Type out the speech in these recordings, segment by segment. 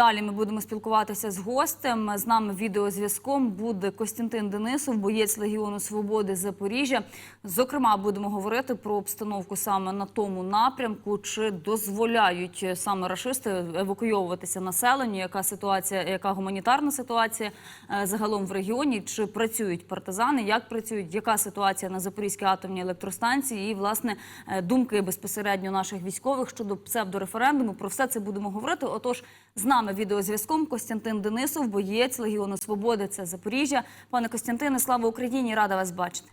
Далі ми будемо спілкуватися з гостем. З нами відеозв'язком буде Костянтин Денисов, боєць Легіону Свободи Запоріжжя. Зокрема, будемо говорити про обстановку саме на тому напрямку, чи дозволяють саме рашисти евакуйовуватися населенню, яка ситуація, яка гуманітарна ситуація е, загалом в регіоні, чи працюють партизани, як працюють, яка ситуація на Запорізькій атомній електростанції, і власне е, думки безпосередньо наших військових щодо псевдореферендуму. Про все це будемо говорити. Отож, з нами відеозв'язком Костянтин Денисов, боєць Легіону Свободи. Це Запоріжжя. Пане Костянтине, слава Україні! Рада вас бачити.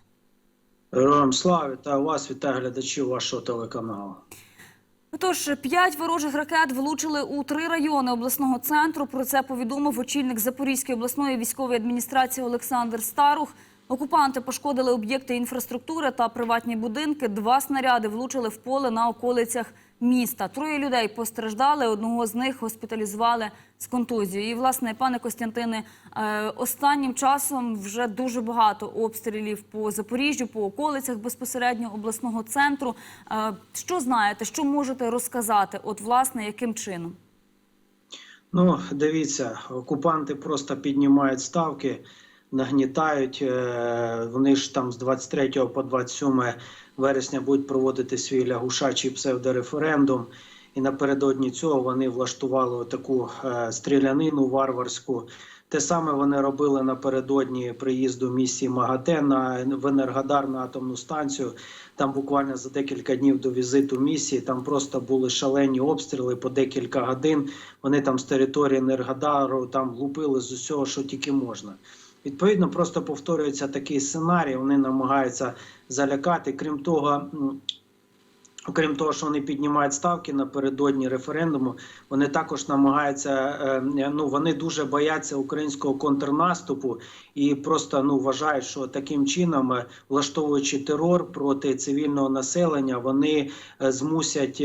Героям слава вітаю вас, вітаю глядачів вашого телеканалу. Отож, п'ять ворожих ракет влучили у три райони обласного центру. Про це повідомив очільник Запорізької обласної військової адміністрації Олександр Старух. Окупанти пошкодили об'єкти інфраструктури та приватні будинки. Два снаряди влучили в поле на околицях міста. Троє людей постраждали. Одного з них госпіталізували з контузією. І, власне, пане Костянтине, е, останнім часом вже дуже багато обстрілів по Запоріжжю, по околицях безпосередньо обласного центру. Е, Що знаєте, що можете розказати? От, власне, яким чином? Ну, дивіться, окупанти просто піднімають ставки, нагнітають. е, Вони ж там з 23 по 27 вересня будуть проводити свій лягушачий псевдореферендум. І напередодні цього вони влаштували таку стрілянину варварську. Те саме вони робили напередодні приїзду місії МАГАТЕ на в Енергодар на атомну станцію. Там буквально за декілька днів до візиту місії там просто були шалені обстріли по декілька годин. Вони там з території Енергодару там лупили з усього, що тільки можна. Відповідно, просто повторюється такий сценарій. Вони намагаються залякати. Крім того, Окрім того, що вони піднімають ставки напередодні референдуму, вони також намагаються. е, Ну вони дуже бояться українського контрнаступу і просто ну вважають, що таким чином, е, влаштовуючи терор проти цивільного населення, вони е, змусять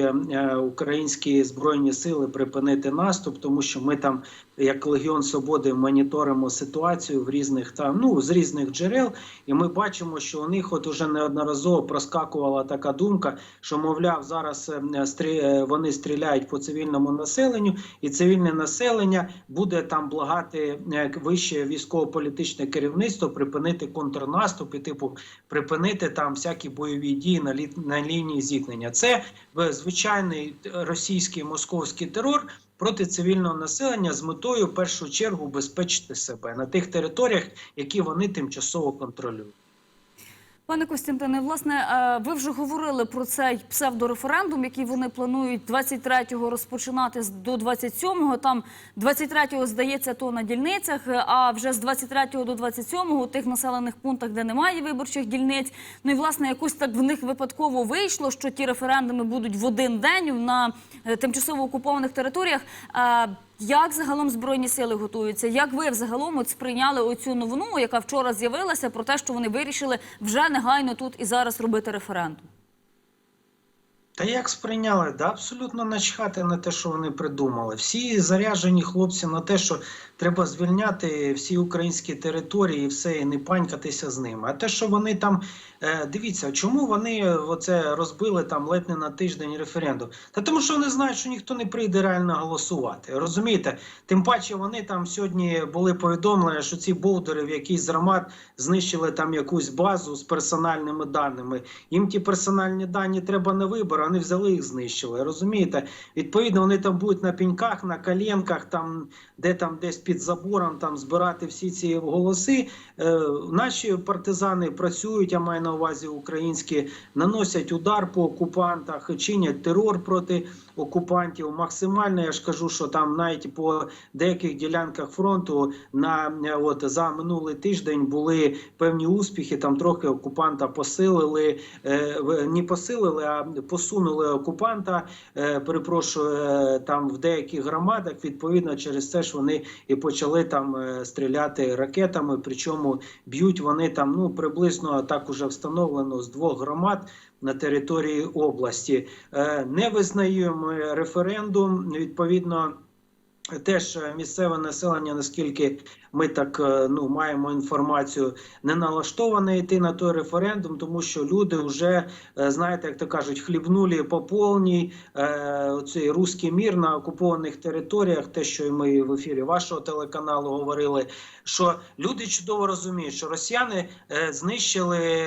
українські збройні сили припинити наступ, тому що ми там, як Легіон Свободи, моніторимо ситуацію в різних там ну з різних джерел, і ми бачимо, що у них от уже неодноразово проскакувала така думка, що мовляв, зараз е, е, вони стріляють по цивільному населенню, і цивільне населення буде там благати е, вище військово-політичне керівництво припинити контрнаступ і типу припинити там всякі бойові дії на лі на лінії зіткнення. Це звичайний російський московський терор. Проти цивільного населення з метою в першу чергу убезпечити себе на тих територіях, які вони тимчасово контролюють. Пане Костянтине, власне, е, ви вже говорили про цей псевдореферендум, який вони планують 23-го розпочинати до 27-го. Там 23-го, здається, то на дільницях, е, а вже з 23-го до 27-го у тих населених пунктах, де немає виборчих дільниць. Ну і власне якось так в них випадково вийшло, що ті референдуми будуть в один день на е, тимчасово окупованих територіях. Як загалом збройні сили готуються? Як ви взагалом от сприйняли оцю новину, яка вчора з'явилася, про те, що вони вирішили вже негайно тут і зараз робити референдум? Та як сприйняли? Да абсолютно начхати на те, що вони придумали. Всі заряжені хлопці на те, що треба звільняти всі українські території і все, і не панькатися з ними. А те, що вони там е, дивіться, чому вони оце розбили там ледь не на тиждень референдум? Та тому, що вони знають, що ніхто не прийде реально голосувати. Розумієте? Тим паче вони там сьогодні були повідомлення, що ці болдери в якийсь громад знищили там якусь базу з персональними даними. Їм ті персональні дані треба на вибори, вони взяли їх знищили. Розумієте? Відповідно, вони там будуть на піньках, на коленках, там де там десь під забором там збирати всі ці голоси. Е, наші партизани працюють, я маю на увазі українські, наносять удар по окупантах, чинять терор проти окупантів. Максимально я ж кажу, що там навіть по деяких ділянках фронту на е, от за минулий тиждень були певні успіхи. Там трохи окупанта посилили, е, не посилили, а посунули окупанта. Е, перепрошую, е, там в деяких громадах. Відповідно, через це ж вони і почали там е, стріляти ракетами. Причому б'ють вони там ну приблизно так уже встановлено з двох громад. На території області Е, не визнаємо референдум. Відповідно, Теж е, місцеве населення, наскільки ми так е, ну маємо інформацію, не налаштоване йти на той референдум, тому що люди вже е, знаєте, як то кажуть, хлібнули по повній цей руський мір на окупованих територіях. Те, що і ми в ефірі вашого телеканалу говорили, що люди чудово розуміють, що росіяни знищили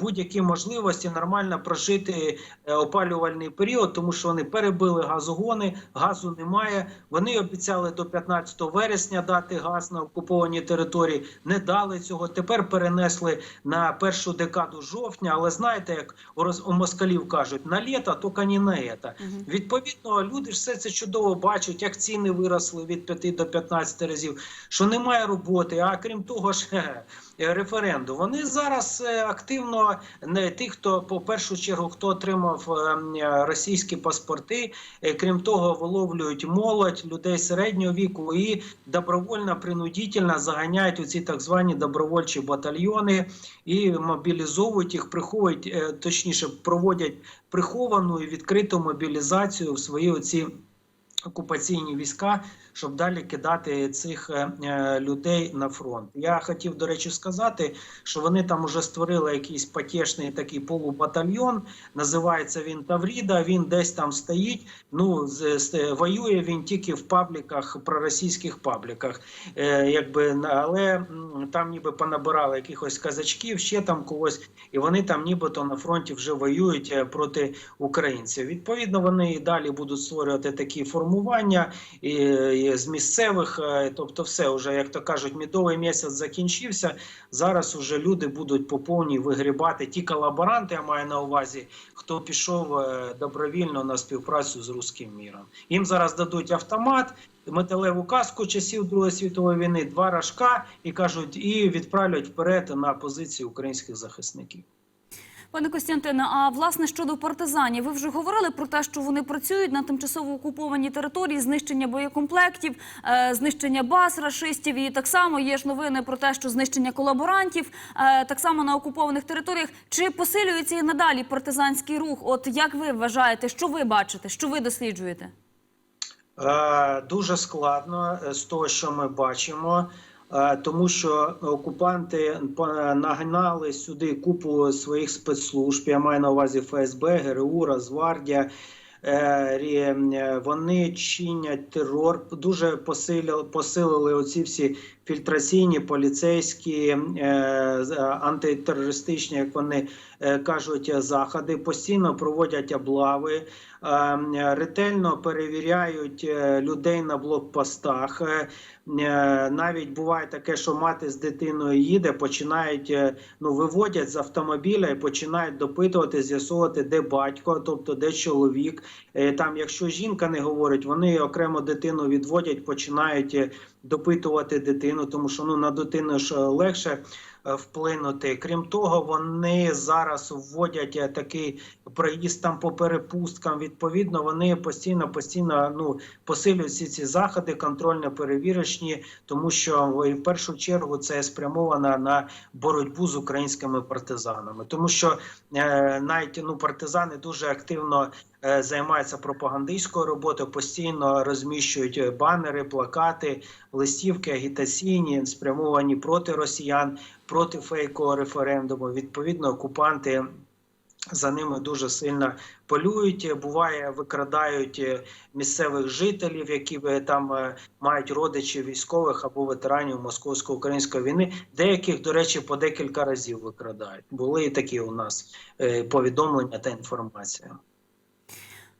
будь-які можливості нормально прожити опалювальний період, тому що вони перебили газогони, газу немає. Вони обіцяли до 15 вересня дати газ на окуповані території, не дали цього. Тепер перенесли на першу декаду жовтня. Але знаєте, як у москалів кажуть, на літо, тільки не на ета. Мгм. Відповідно, люди ж все це чудово бачать, як ціни виросли від 5 до 15 разів, що немає роботи. А крім того ж, е, референдум. Вони зараз е, активно не ті, хто по першу чергу хто отримав е, російські паспорти, крім того, виловлюють молодь людей середнього віку і добровольно принудительно заганяють у ці так звані добровольчі батальйони і мобілізовують їх, приховують, точніше, проводять приховану і відкриту мобілізацію в свої оці окупаційні війська, щоб далі кидати цих е, е, людей на фронт. Я хотів, до речі, сказати, що вони там вже створили якийсь потішний такий полубатальйон. Називається він Тавріда. Він десь там стоїть. Ну з, воює він тільки в пабліках, проросійських пабліках. Е, якби але там ніби понабирали якихось казачків, ще там когось, і вони там нібито на фронті вже воюють е, проти українців. Відповідно, вони і далі будуть створювати такі формування з місцевих, е, тобто, все вже як то кажуть, мідовий місяць закінчився. Зараз уже люди будуть по повній вигрібати ті колаборанти, я маю на увазі, хто пішов е, добровільно на співпрацю з руським міром. Їм зараз дадуть автомат. Металеву каску часів Другої світової війни, два рожка і кажуть, і відправлять вперед на позиції українських захисників. Пане Костянтине, а власне щодо партизанів, ви вже говорили про те, що вони працюють на тимчасово окупованій території, знищення боєкомплектів, е, знищення баз рашистів. І так само є ж новини про те, що знищення колаборантів е, так само на окупованих територіях. Чи посилюється і надалі партизанський рух? От як ви вважаєте, що ви бачите, що ви досліджуєте? Е, Дуже складно з того, що ми бачимо, тому що окупанти нагнали сюди купу своїх спецслужб. Я маю на увазі ФСБ, ГРУ, Розвардія. Е, е, Вони чинять терор, дуже посилили, посилили оці всі фільтраційні, поліцейські, е, е, антитерористичні, як вони е, кажуть, заходи, постійно проводять облави, е, ретельно перевіряють людей на блокпостах. Навіть буває таке, що мати з дитиною їде, починають ну виводять з автомобіля і починають допитувати, з'ясовувати, де батько, тобто де чоловік. Там, якщо жінка не говорить, вони окремо дитину відводять, починають допитувати дитину, тому що ну на дитину ж е, легше вплинути. Крім того, вони зараз вводять е, такий проїзд там по перепусткам. Відповідно, вони постійно постійно ну посилюють всі ці заходи, контрольно-перевірочні, тому що в першу чергу це спрямовано на боротьбу з українськими партизанами, тому що е, навіть ну партизани дуже активно. е, Займаються пропагандистською роботою, постійно розміщують е, банери, плакати, листівки агітаційні, спрямовані проти росіян, проти фейкового референдуму. Відповідно, окупанти за ними дуже сильно полюють. Буває, викрадають е, місцевих жителів, які е, там е, мають родичів військових або ветеранів московсько-української війни. Деяких, до речі, по декілька разів викрадають. Були і такі у нас повідомлення та інформація.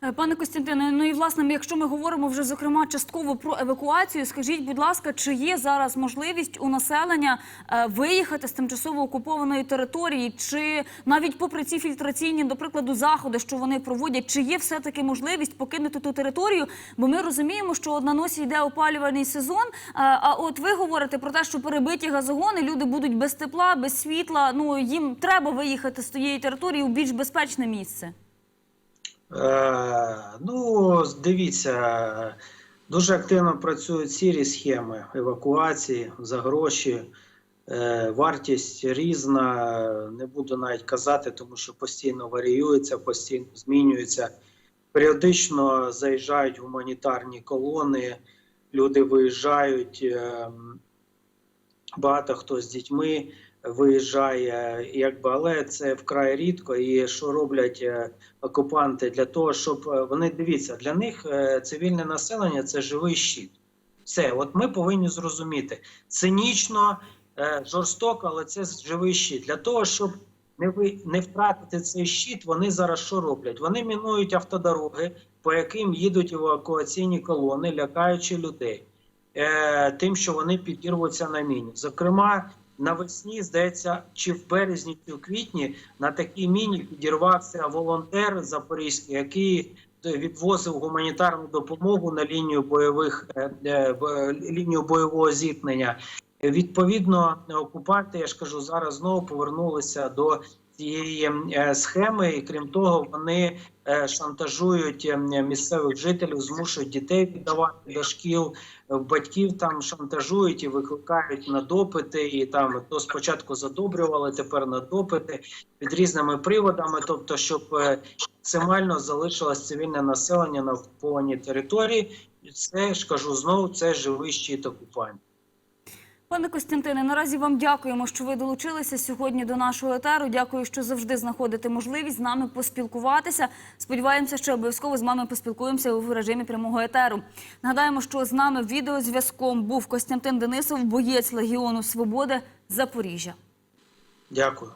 Е, Пане Костянтине, ну і власне, якщо ми говоримо вже зокрема частково про евакуацію, скажіть, будь ласка, чи є зараз можливість у населення е, виїхати з тимчасово окупованої території, чи навіть попри ці фільтраційні, до прикладу, заходи, що вони проводять, чи є все таки можливість покинути ту територію? Бо ми розуміємо, що на носі йде опалювальний сезон. е, А от ви говорите про те, що перебиті газогони, люди будуть без тепла, без світла. Ну їм треба виїхати з тієї території у більш безпечне місце. Е, ну, дивіться, дуже активно працюють сірі схеми евакуації за гроші. Е, вартість різна, не буду навіть казати, тому що постійно варіюється, постійно змінюється. Періодично заїжджають гуманітарні колони, люди виїжджають. е, Багато хто з дітьми виїжджає, якби, але це вкрай рідко. І що роблять е, окупанти для того, щоб е, вони дивіться, для них е, цивільне населення це живий щит. Все, от ми повинні зрозуміти цинічно, жорстоко, але це живий щит. Для того, щоб не ви не втратити цей щит, вони зараз що роблять? Вони мінують автодороги, по яким їдуть евакуаційні колони, лякаючи людей тим, що вони підірвуться на міні. Зокрема, навесні, здається, чи в березні, чи в квітні на такій міні підірвався волонтер запорізький, який відвозив гуманітарну допомогу на лінію бойових е, е, лінію бойового зіткнення. Відповідно, окупанти, я ж кажу, зараз знову повернулися до цієї е, схеми, і крім того, вони е, шантажують е, місцевих жителів, змушують дітей віддавати до шкіл, батьків там шантажують і викликають на допити, і там то спочатку задобрювали, тепер на допити під різними приводами, тобто, щоб е, максимально залишилось цивільне населення на окупованій території. І це ж кажу знову, це живий щит окупантів. Пане Костянтине, наразі вам дякуємо, що ви долучилися сьогодні до нашого етеру. Дякую, що завжди знаходите можливість з нами поспілкуватися. Сподіваємося, що обов'язково з вами поспілкуємося в режимі прямого етеру. Нагадаємо, що з нами відеозв'язком був Костянтин Денисов, боєць Легіону Свободи Запоріжжя. Дякую.